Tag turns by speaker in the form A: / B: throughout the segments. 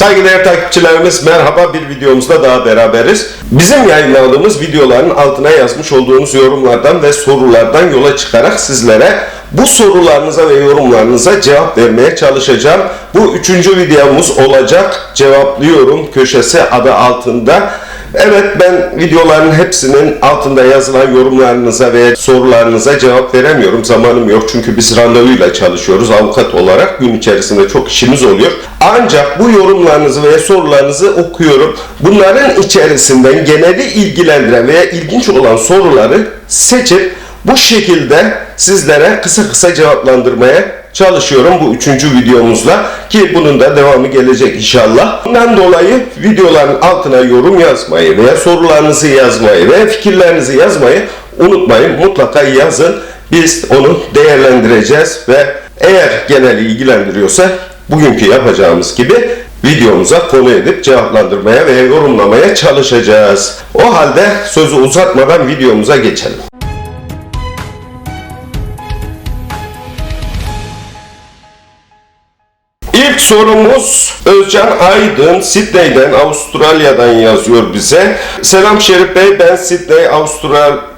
A: Saygıdeğer takipçilerimiz merhaba bir videomuzda daha beraberiz. Bizim yayınladığımız videoların altına yazmış olduğunuz yorumlardan ve sorulardan yola çıkarak sizlere bu sorularınıza ve yorumlarınıza cevap vermeye çalışacağım. Bu üçüncü videomuz olacak. Cevaplıyorum köşesi adı altında. Evet ben videoların hepsinin altında yazılan yorumlarınıza ve sorularınıza cevap veremiyorum. Zamanım yok çünkü biz randevuyla çalışıyoruz avukat olarak. Gün içerisinde çok işimiz oluyor. Ancak bu yorumlarınızı ve sorularınızı okuyorum. Bunların içerisinden geneli ilgilendiren veya ilginç olan soruları seçip bu şekilde sizlere kısa kısa cevaplandırmaya çalışıyorum bu üçüncü videomuzla ki bunun da devamı gelecek inşallah. Bundan dolayı videoların altına yorum yazmayı veya sorularınızı yazmayı veya fikirlerinizi yazmayı unutmayın. Mutlaka yazın. Biz onu değerlendireceğiz ve eğer geneli ilgilendiriyorsa bugünkü yapacağımız gibi videomuza konu edip cevaplandırmaya veya yorumlamaya çalışacağız. O halde sözü uzatmadan videomuza geçelim. Sorumuz Özcan Aydın Sydney'den Avustralya'dan yazıyor bize. Selam Şerif Bey ben Sydney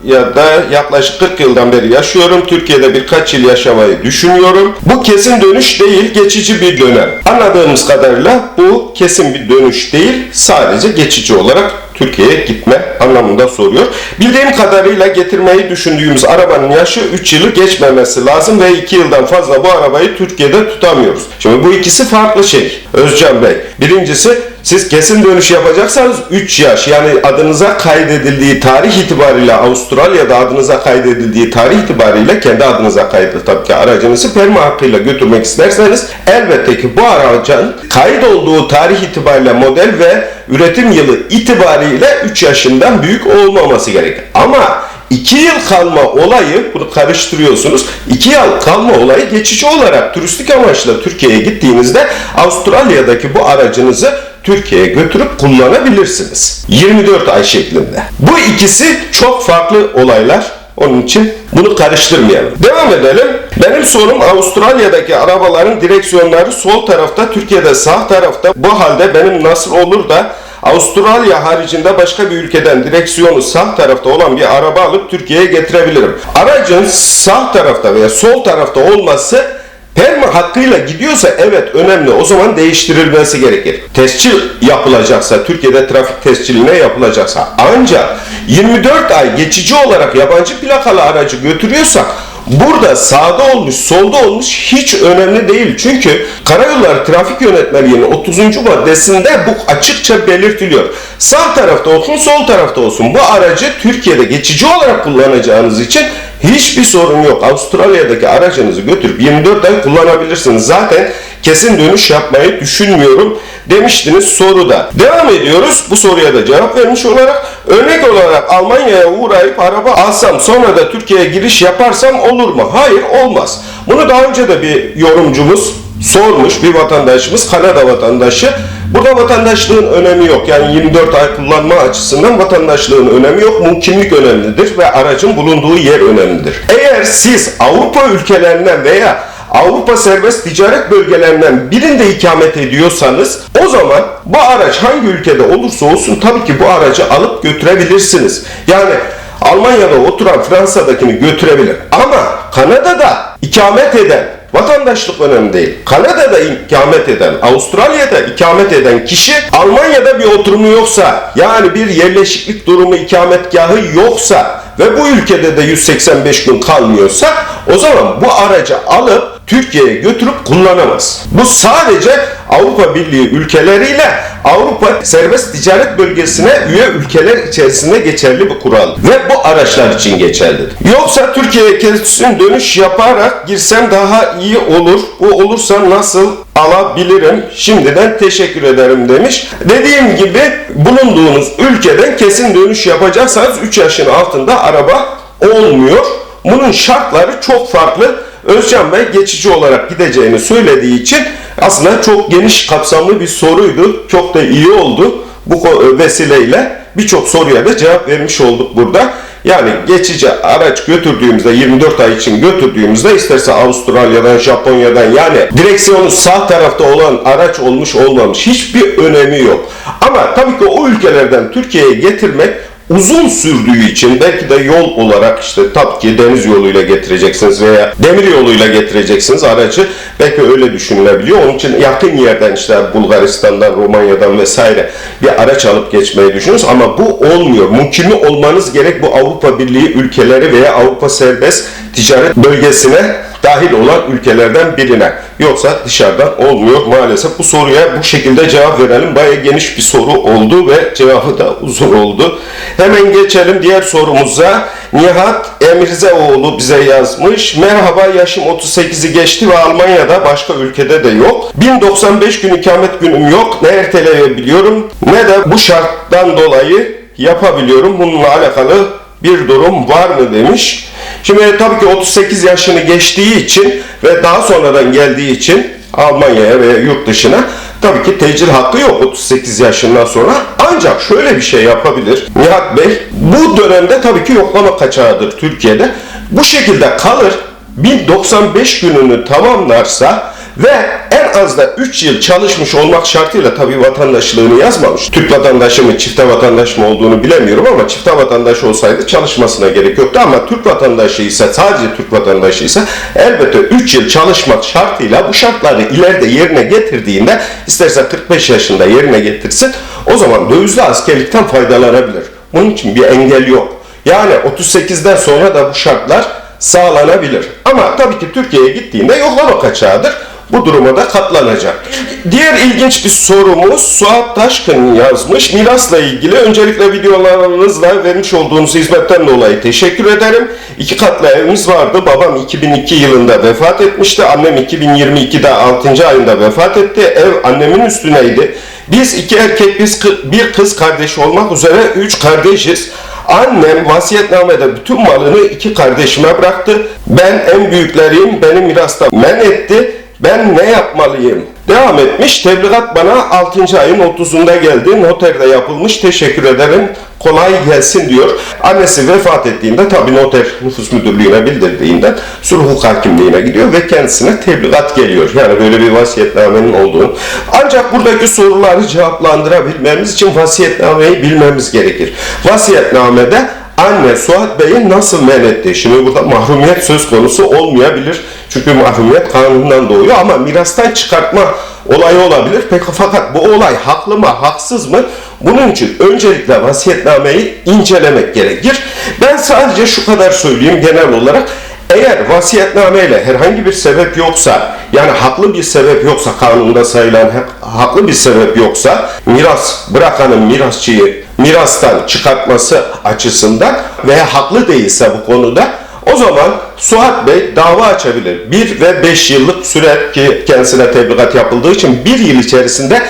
A: Avustralya'da yaklaşık 40 yıldan beri yaşıyorum. Türkiye'de birkaç yıl yaşamayı düşünüyorum. Bu kesin dönüş değil geçici bir dönem. Anladığımız kadarıyla bu kesin bir dönüş değil sadece geçici olarak Türkiye'ye gitme anlamında soruyor. Bildiğim kadarıyla getirmeyi düşündüğümüz arabanın yaşı 3 yılı geçmemesi lazım ve 2 yıldan fazla bu arabayı Türkiye'de tutamıyoruz. Şimdi bu ikisi farklı şey. Özcan Bey. Birincisi siz kesin dönüş yapacaksanız 3 yaş yani adınıza kaydedildiği tarih itibariyle Avustralya'da adınıza kaydedildiği tarih itibariyle kendi adınıza kayıtlı tabii ki aracınızı perma hakkıyla götürmek isterseniz elbette ki bu aracın kayıt olduğu tarih itibariyle model ve üretim yılı itibariyle 3 yaşından büyük olmaması gerekir. Ama 2 yıl kalma olayı, bunu karıştırıyorsunuz. 2 yıl kalma olayı geçici olarak turistik amaçla Türkiye'ye gittiğinizde Avustralya'daki bu aracınızı Türkiye'ye götürüp kullanabilirsiniz. 24 ay şeklinde. Bu ikisi çok farklı olaylar. Onun için bunu karıştırmayalım. Devam edelim. Benim sorum Avustralya'daki arabaların direksiyonları sol tarafta, Türkiye'de sağ tarafta. Bu halde benim nasıl olur da Avustralya haricinde başka bir ülkeden direksiyonu sağ tarafta olan bir araba alıp Türkiye'ye getirebilirim. Aracın sağ tarafta veya sol tarafta olması perma hakkıyla gidiyorsa evet önemli. O zaman değiştirilmesi gerekir. Tescil yapılacaksa, Türkiye'de trafik tesciline yapılacaksa ancak 24 ay geçici olarak yabancı plakalı aracı götürüyorsak Burada sağda olmuş, solda olmuş hiç önemli değil. Çünkü Karayolları Trafik Yönetmeliği'nin 30. maddesinde bu açıkça belirtiliyor. Sağ tarafta olsun, sol tarafta olsun bu aracı Türkiye'de geçici olarak kullanacağınız için hiçbir sorun yok. Avustralya'daki aracınızı götürüp 24 ay kullanabilirsiniz. Zaten kesin dönüş yapmayı düşünmüyorum demiştiniz soruda. Devam ediyoruz. Bu soruya da cevap vermiş olarak örnek olarak Almanya'ya uğrayıp araba alsam sonra da Türkiye'ye giriş yaparsam olur mu? Hayır olmaz. Bunu daha önce de bir yorumcumuz sormuş bir vatandaşımız Kanada vatandaşı. Burada vatandaşlığın önemi yok. Yani 24 ay kullanma açısından vatandaşlığın önemi yok. Mümkünlük önemlidir ve aracın bulunduğu yer önemlidir. Eğer siz Avrupa ülkelerinden veya Avrupa serbest ticaret bölgelerinden birinde ikamet ediyorsanız o zaman bu araç hangi ülkede olursa olsun tabii ki bu aracı alıp götürebilirsiniz. Yani Almanya'da oturan Fransa'dakini götürebilir. Ama Kanada'da ikamet eden Vatandaşlık önemli değil. Kanada'da ikamet eden, Avustralya'da ikamet eden kişi Almanya'da bir oturumu yoksa yani bir yerleşiklik durumu ikametgahı yoksa ve bu ülkede de 185 gün kalmıyorsa o zaman bu aracı alıp Türkiye'ye götürüp kullanamaz. Bu sadece Avrupa Birliği ülkeleriyle Avrupa Serbest Ticaret Bölgesi'ne üye ülkeler içerisinde geçerli bir kural ve bu araçlar için geçerlidir. Yoksa Türkiye'ye kesin dönüş yaparak girsem daha iyi olur. Bu olursa nasıl alabilirim? Şimdiden teşekkür ederim demiş. Dediğim gibi bulunduğunuz ülkeden kesin dönüş yapacaksanız 3 yaşın altında araba olmuyor. Bunun şartları çok farklı. Özcan Bey geçici olarak gideceğini söylediği için aslında çok geniş kapsamlı bir soruydu. Çok da iyi oldu bu vesileyle birçok soruya da cevap vermiş olduk burada. yani geçici araç götürdüğümüzde 24 ay için götürdüğümüzde isterse Avustralya'dan, Japonya'dan yani direksiyonu sağ tarafta olan araç olmuş olmamış hiçbir önemi yok. Ama tabii ki o ülkelerden Türkiye'ye getirmek uzun sürdüğü için belki de yol olarak işte tabii ki deniz yoluyla getireceksiniz veya demir yoluyla getireceksiniz aracı. Belki öyle düşünülebiliyor. Onun için yakın yerden işte Bulgaristan'dan, Romanya'dan vesaire bir araç alıp geçmeyi düşünüyoruz. Ama bu olmuyor. Mümkün olmanız gerek bu Avrupa Birliği ülkeleri veya Avrupa Serbest Ticaret Bölgesi'ne dahil olan ülkelerden birine. Yoksa dışarıdan olmuyor maalesef. Bu soruya bu şekilde cevap verelim. Baya geniş bir soru oldu ve cevabı da uzun oldu. Hemen geçelim diğer sorumuza. Nihat Emirzeoğlu bize yazmış. Merhaba yaşım 38'i geçti ve Almanya'da başka ülkede de yok. 1095 gün ikamet günüm yok. Ne erteleyebiliyorum ne de bu şarttan dolayı yapabiliyorum. Bununla alakalı bir durum var mı demiş. Şimdi tabii ki 38 yaşını geçtiği için ve daha sonradan geldiği için Almanya'ya veya yurt dışına tabii ki tecil hakkı yok 38 yaşından sonra. Ancak şöyle bir şey yapabilir Nihat Bey. Bu dönemde tabii ki yoklama kaçağıdır Türkiye'de. Bu şekilde kalır 1095 gününü tamamlarsa ve en az da 3 yıl çalışmış olmak şartıyla tabii vatandaşlığını yazmamış. Türk vatandaşı mı, çifte vatandaş mı olduğunu bilemiyorum ama çifte vatandaş olsaydı çalışmasına gerek yoktu ama Türk vatandaşı ise sadece Türk vatandaşı ise elbette 3 yıl çalışmak şartıyla bu şartları ileride yerine getirdiğinde isterse 45 yaşında yerine getirsin o zaman dövizli askerlikten faydalanabilir. Bunun için bir engel yok. Yani 38'den sonra da bu şartlar sağlanabilir. Ama tabii ki Türkiye'ye gittiğinde yoklama kaçağıdır. Bu duruma da katlanacaktır. Diğer ilginç bir sorumuz Suat Taşkın yazmış. Mirasla ilgili öncelikle videolarınızla vermiş olduğunuz hizmetten dolayı teşekkür ederim. İki katlı evimiz vardı. Babam 2002 yılında vefat etmişti. Annem 2022'de 6. ayında vefat etti. Ev annemin üstüneydi. Biz iki erkek, biz bir kız kardeş olmak üzere üç kardeşiz. Annem vasiyetnamede bütün malını iki kardeşime bıraktı. Ben en büyükleriyim, beni mirasta men etti. Ben ne yapmalıyım? Devam etmiş. Tebligat bana 6. ayın 30'unda geldi. Noterde yapılmış. Teşekkür ederim. Kolay gelsin diyor. Annesi vefat ettiğinde tabii noter nüfus müdürlüğüne bildirdiğinden sulh hukuk hakimliğine gidiyor ve kendisine tebligat geliyor. Yani böyle bir vasiyetnamenin olduğunu. Ancak buradaki soruları cevaplandırabilmemiz için vasiyetnameyi bilmemiz gerekir. Vasiyetnamede anne Suat Bey'i nasıl men etti? Şimdi burada mahrumiyet söz konusu olmayabilir. Çünkü mahrumiyet kanundan doğuyor ama mirastan çıkartma olayı olabilir. Peki fakat bu olay haklı mı, haksız mı? Bunun için öncelikle vasiyetnameyi incelemek gerekir. Ben sadece şu kadar söyleyeyim genel olarak. Eğer vasiyetnameyle herhangi bir sebep yoksa, yani haklı bir sebep yoksa, kanunda sayılan ha- haklı bir sebep yoksa, miras bırakanın mirasçıyı mirastan çıkartması açısından veya haklı değilse bu konuda o zaman Suat Bey dava açabilir. 1 ve 5 yıllık süre ki kendisine tebligat yapıldığı için 1 yıl içerisinde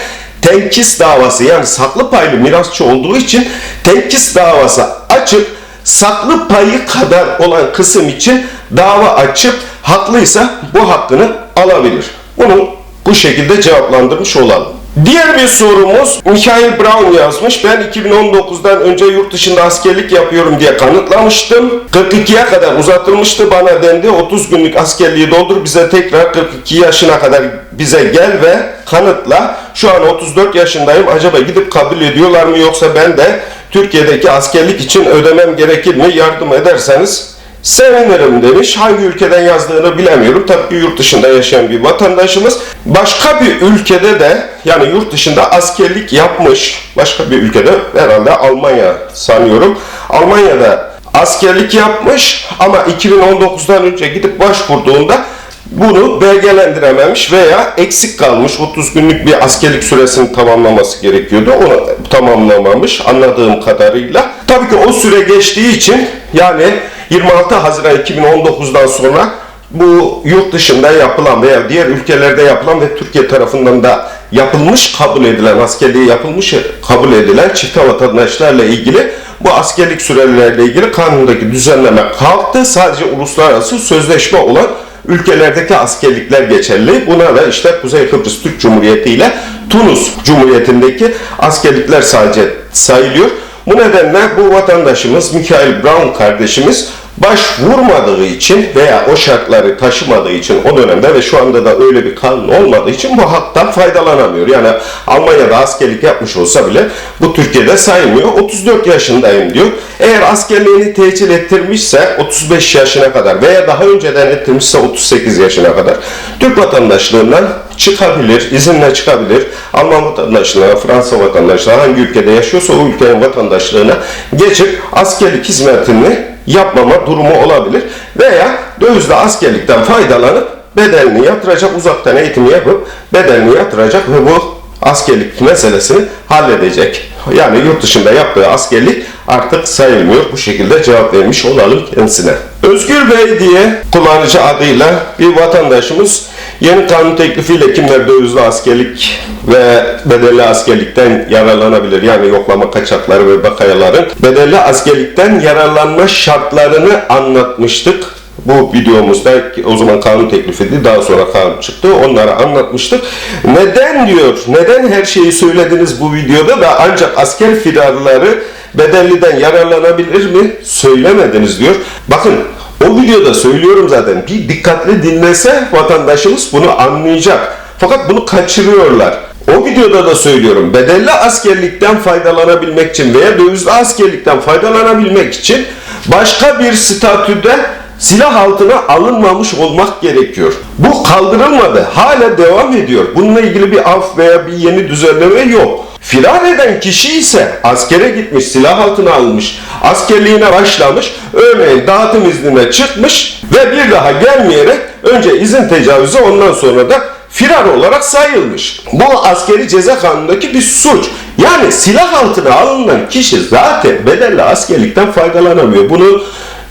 A: tenkis davası yani saklı paylı mirasçı olduğu için tenkis davası açıp saklı payı kadar olan kısım için dava açıp haklıysa bu hakkını alabilir. Bunu bu şekilde cevaplandırmış olalım. Diğer bir sorumuz Michael Brown yazmış. Ben 2019'dan önce yurt dışında askerlik yapıyorum diye kanıtlamıştım. 42'ye kadar uzatılmıştı. Bana dendi 30 günlük askerliği doldur bize tekrar 42 yaşına kadar bize gel ve kanıtla. Şu an 34 yaşındayım. Acaba gidip kabul ediyorlar mı yoksa ben de Türkiye'deki askerlik için ödemem gerekir mi? Yardım ederseniz Sevinirim demiş. Hangi ülkeden yazdığını bilemiyorum. Tabii ki yurt dışında yaşayan bir vatandaşımız. Başka bir ülkede de yani yurt dışında askerlik yapmış. Başka bir ülkede herhalde Almanya sanıyorum. Almanya'da askerlik yapmış ama 2019'dan önce gidip başvurduğunda bunu belgelendirememiş veya eksik kalmış 30 günlük bir askerlik süresini tamamlaması gerekiyordu. Onu tamamlamamış anladığım kadarıyla. Tabii ki o süre geçtiği için yani 26 Haziran 2019'dan sonra bu yurt dışında yapılan veya diğer ülkelerde yapılan ve Türkiye tarafından da yapılmış kabul edilen askerliği yapılmış kabul edilen çifte vatandaşlarla ilgili bu askerlik süreleriyle ilgili kanundaki düzenleme kalktı. Sadece uluslararası sözleşme olan ülkelerdeki askerlikler geçerli. Buna da işte Kuzey Kıbrıs Türk Cumhuriyeti ile Tunus Cumhuriyeti'ndeki askerlikler sadece sayılıyor. Bu nedenle bu vatandaşımız Michael Brown kardeşimiz başvurmadığı için veya o şartları taşımadığı için o dönemde ve şu anda da öyle bir kanun olmadığı için bu haktan faydalanamıyor. Yani Almanya'da askerlik yapmış olsa bile bu Türkiye'de sayılmıyor. 34 yaşındayım diyor. Eğer askerliğini tecil ettirmişse 35 yaşına kadar veya daha önceden ettirmişse 38 yaşına kadar Türk vatandaşlığından çıkabilir, izinle çıkabilir. Alman vatandaşlığına, Fransa vatandaşlığına hangi ülkede yaşıyorsa o ülkenin vatandaşlığına geçip askerlik hizmetini yapmama durumu olabilir. Veya dövizli askerlikten faydalanıp bedelini yatıracak, uzaktan eğitimi yapıp bedelini yatıracak ve bu askerlik meselesini halledecek. Yani yurt dışında yaptığı askerlik artık sayılmıyor. Bu şekilde cevap vermiş olalım kendisine. Özgür Bey diye kullanıcı adıyla bir vatandaşımız yeni kanun teklifiyle kimler dövizli askerlik ve bedelli askerlikten yararlanabilir? Yani yoklama kaçakları ve bakayaların bedelli askerlikten yararlanma şartlarını anlatmıştık bu videomuzda o zaman kanun teklifiydi daha sonra kanun çıktı onları anlatmıştık. Neden diyor neden her şeyi söylediniz bu videoda da ancak asker firarları bedelliden yararlanabilir mi söylemediniz diyor. Bakın o videoda söylüyorum zaten bir dikkatli dinlese vatandaşımız bunu anlayacak. Fakat bunu kaçırıyorlar. O videoda da söylüyorum bedelli askerlikten faydalanabilmek için veya dövizli askerlikten faydalanabilmek için başka bir statüde silah altına alınmamış olmak gerekiyor. Bu kaldırılmadı. Hala devam ediyor. Bununla ilgili bir af veya bir yeni düzenleme yok. Firar eden kişi ise askere gitmiş, silah altına almış, askerliğine başlamış, örneğin dağıtım iznine çıkmış ve bir daha gelmeyerek önce izin tecavüzü ondan sonra da firar olarak sayılmış. Bu askeri ceza kanunundaki bir suç. Yani silah altına alınan kişi zaten bedelli askerlikten faydalanamıyor. Bunu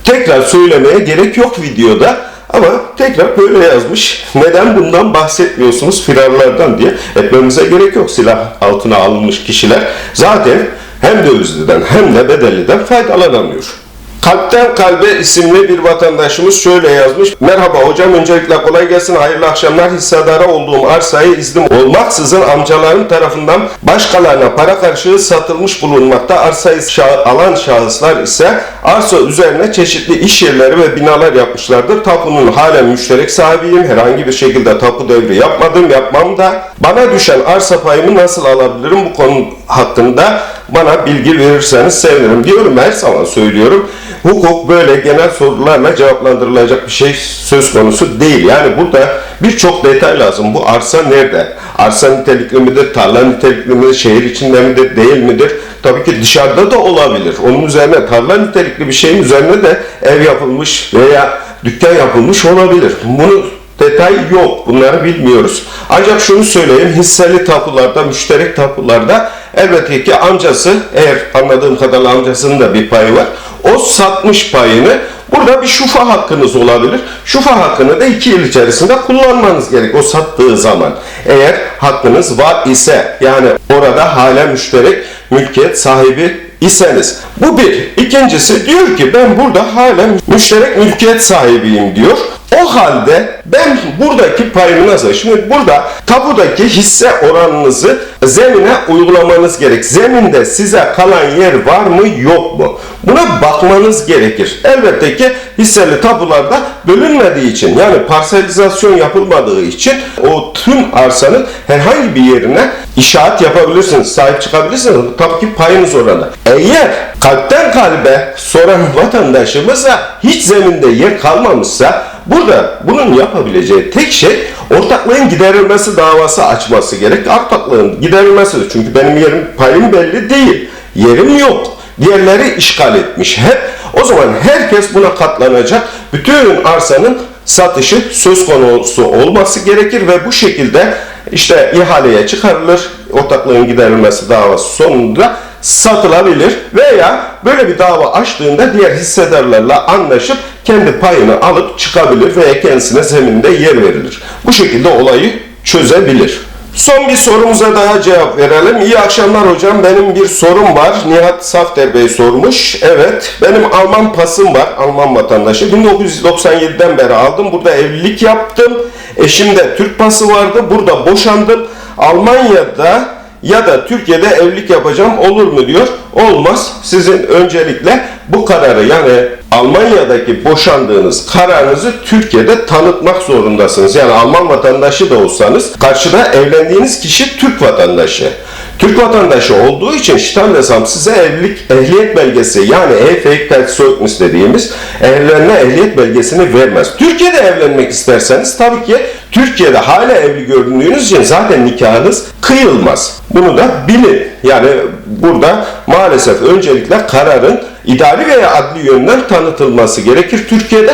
A: tekrar söylemeye gerek yok videoda. Ama tekrar böyle yazmış. Neden bundan bahsetmiyorsunuz firarlardan diye etmemize gerek yok. Silah altına alınmış kişiler zaten hem dövizliden hem de bedelliden faydalanamıyor. Kalpten Kalbe isimli bir vatandaşımız şöyle yazmış. Merhaba hocam öncelikle kolay gelsin hayırlı akşamlar. Hissedara olduğum arsayı iznim olmaksızın amcalarım tarafından başkalarına para karşılığı satılmış bulunmakta. Arsayı alan şahıslar ise arsa üzerine çeşitli iş yerleri ve binalar yapmışlardır. Tapunun halen müşterek sahibiyim. Herhangi bir şekilde tapu devri yapmadım, yapmam da. Bana düşen arsa payımı nasıl alabilirim bu konu hakkında bana bilgi verirseniz sevinirim. Diyorum her zaman söylüyorum. Hukuk böyle genel sorularla cevaplandırılacak bir şey söz konusu değil. Yani burada birçok detay lazım. Bu arsa nerede? Arsa nitelikli midir? Tarla nitelikli midir? Şehir içinde midir? Değil midir? Tabii ki dışarıda da olabilir. Onun üzerine tarla nitelikli bir şeyin üzerine de ev yapılmış veya dükkan yapılmış olabilir. Bunu detay yok. Bunları bilmiyoruz. Ancak şunu söyleyeyim. Hisseli tapularda, müşterek tapularda elbette ki amcası, eğer anladığım kadarıyla amcasının da bir payı var. O satmış payını. Burada bir şufa hakkınız olabilir. Şufa hakkını da iki yıl içerisinde kullanmanız gerek o sattığı zaman. Eğer hakkınız var ise yani orada hala müşterek mülkiyet sahibi iseniz. Bu bir. İkincisi diyor ki ben burada hala müşterek mülkiyet sahibiyim diyor. O halde ben buradaki payımı nasıl? Şimdi burada tapudaki hisse oranınızı zemine uygulamanız gerek. Zeminde size kalan yer var mı yok mu? Buna bakmanız gerekir. Elbette ki hisseli tapularda bölünmediği için yani parselizasyon yapılmadığı için o tüm arsanın herhangi bir yerine işaret yapabilirsiniz, sahip çıkabilirsiniz. Tabii ki payınız orada. Eğer kalpten kalbe soran vatandaşımıza hiç zeminde yer kalmamışsa Burada bunun yapabileceği tek şey ortaklığın giderilmesi davası açması gerek. Ortaklığın giderilmesidir. Çünkü benim yerim payım belli değil. Yerim yok. Diğerleri işgal etmiş hep. O zaman herkes buna katlanacak. Bütün arsanın satışı söz konusu olması gerekir ve bu şekilde işte ihaleye çıkarılır. Ortaklığın giderilmesi davası sonunda satılabilir veya böyle bir dava açtığında diğer hissedarlarla anlaşıp kendi payını alıp çıkabilir veya kendisine zeminde yer verilir. Bu şekilde olayı çözebilir. Son bir sorumuza daha cevap verelim. İyi akşamlar hocam. Benim bir sorum var. Nihat Safter Bey sormuş. Evet. Benim Alman pasım var. Alman vatandaşı. 1997'den beri aldım. Burada evlilik yaptım. Eşimde Türk pası vardı. Burada boşandım. Almanya'da ya da Türkiye'de evlilik yapacağım olur mu diyor. Olmaz. Sizin öncelikle bu kararı yani Almanya'daki boşandığınız kararınızı Türkiye'de tanıtmak zorundasınız. Yani Alman vatandaşı da olsanız karşıda evlendiğiniz kişi Türk vatandaşı. Türk vatandaşı olduğu için Standesamt size evlilik ehliyet belgesi yani E-Fähigkeitszeugnis dediğimiz evlenme ehliyet belgesini vermez. Türkiye'de evlenmek isterseniz tabii ki Türkiye'de hala evli göründüğünüz için zaten nikahınız kıyılmaz. Bunu da bilin. Yani burada maalesef öncelikle kararın idari veya adli yönden tanıtılması gerekir Türkiye'de.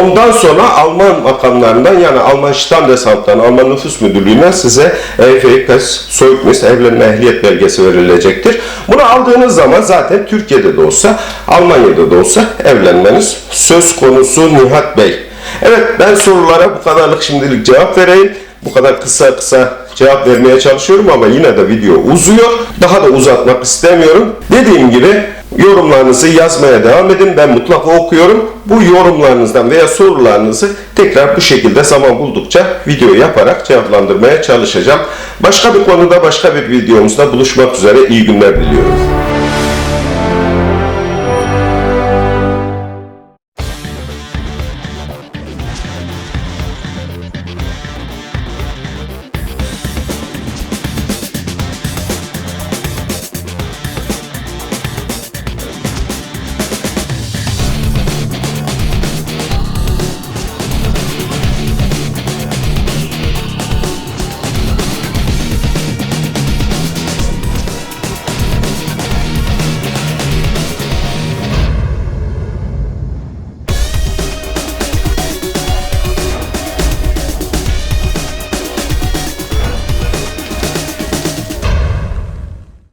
A: Ondan sonra Alman makamlarından yani Alman Standesamt'tan, Alman Nüfus Müdürlüğü'nden size EFKS Soyutmis evlenme ehliyet belgesi verilecektir. Bunu aldığınız zaman zaten Türkiye'de de olsa, Almanya'da da olsa evlenmeniz söz konusu Nihat Bey. Evet ben sorulara bu kadarlık şimdilik cevap vereyim. Bu kadar kısa kısa cevap vermeye çalışıyorum ama yine de video uzuyor. Daha da uzatmak istemiyorum. Dediğim gibi yorumlarınızı yazmaya devam edin. Ben mutlaka okuyorum. Bu yorumlarınızdan veya sorularınızı tekrar bu şekilde zaman buldukça video yaparak cevaplandırmaya çalışacağım. Başka bir konuda başka bir videomuzda buluşmak üzere. İyi günler diliyorum.